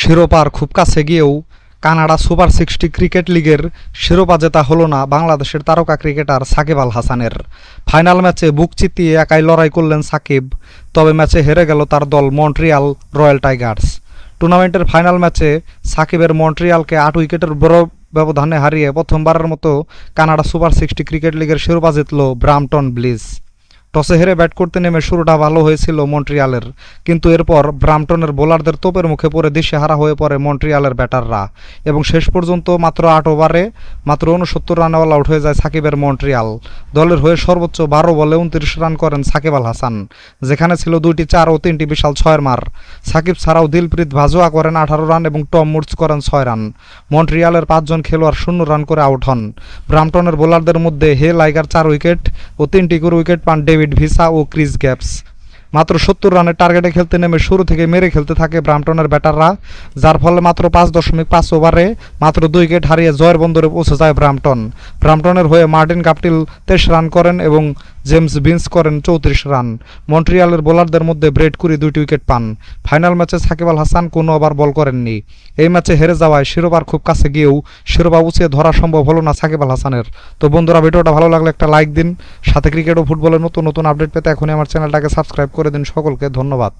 শিরোপার খুব কাছে গিয়েও কানাডা সুপার সিক্সটি ক্রিকেট লিগের শিরোপা জেতা হলো না বাংলাদেশের তারকা ক্রিকেটার সাকিব আল হাসানের। ফাইনাল ম্যাচে বুক চিতিয়ে একাই লড়াই করলেন সাকিব, তবে ম্যাচে হেরে গেল তার দল মন্ট্রিয়াল রয়্যাল টাইগার্স। টুর্নামেন্টের ফাইনাল ম্যাচে সাকিবের মন্ট্রিয়ালকে আট উইকেটের বড় ব্যবধানে হারিয়ে প্রথমবারের মতো কানাডা সুপার সিক্সটি ক্রিকেট লিগের শিরোপা জিতল ব্রামটন ব্লিজ। টসে হেরে ব্যাট করতে নেমে শুরুটা ভালো হয়েছিল মন্ট্রিয়ালের। কিন্তু এরপর ব্রামটনের বোলারদের তোপের মুখে পড়ে দিশেহারা হয়ে পড়ে মন্ট্রিয়ালের ব্যাটাররা। এবং শেষ পর্যন্ত মাত্র আট ওভারে মাত্র উনসত্তর রানে অল আউট হয়ে যায় সাকিবের মন্ট্রিয়াল। দলের হয়ে সর্বোচ্চ বারো বলে উনত্রিশ রান করেন সাকিব আল হাসান, যেখানে ছিল দুইটি চার ও তিনটি বিশাল ছয়ের মার। সাকিব ছাড়াও দিলপ্রীত ভাজোয়া করেন আঠারো রান এবং টম মুর্চ করেন ছয় রান। মন্ট্রিয়ালের পাঁচজন খেলোয়াড় শূন্য রান করে আউট হন। ব্রামটনের বোলারদের মধ্যে হে লাইগার চার উইকেট ও তিনটি করে উইকেট পান ডেভিড ভিসা ও ক্রিস গ্যাপস। মাত্র সত্তর রানের টার্গেটে খেলতে নেমে শুরু থেকে মেরে খেলতে থাকে ব্রাম্পটনের ব্যাটাররা, যার ফলে মাত্র পাঁচ দশমিক পাঁচ ওভারে মাত্র দুই গেট হারিয়ে জয়ের বন্দরে পৌঁছে যায় ব্রাম্পটন। ব্রাম্পটনের হয়ে মার্টিন কাপটিল তেইশ রান করেন এবং জেমস বিন্স করেন চৌত্রিশ রান। মন্ট্রিয়ালের বোলারদের মধ্যে ব্রেড কুরি দুইটি উইকেট পান। ফাইনাল ম্যাচে সাকিব আল হাসান কোনো ওভার বল করেননি। এই ম্যাচে হেরে যাওয়ায় শিরোবার খুব কাছে গিয়েও শিরোপা উঁচিয়ে ধরা সম্ভব হলো না সাকিব আল হাসানের। তো বন্ধুরা, ভিডিওটা ভালো লাগলে একটা লাইক দিন। সাথে ক্রিকেট ও ফুটবলের নতুন নতুন আপডেট পেতে এখনই আমার চ্যানেলটাকে সাবস্ক্রাইব করে দিন সকলকে। ধন্যবাদ।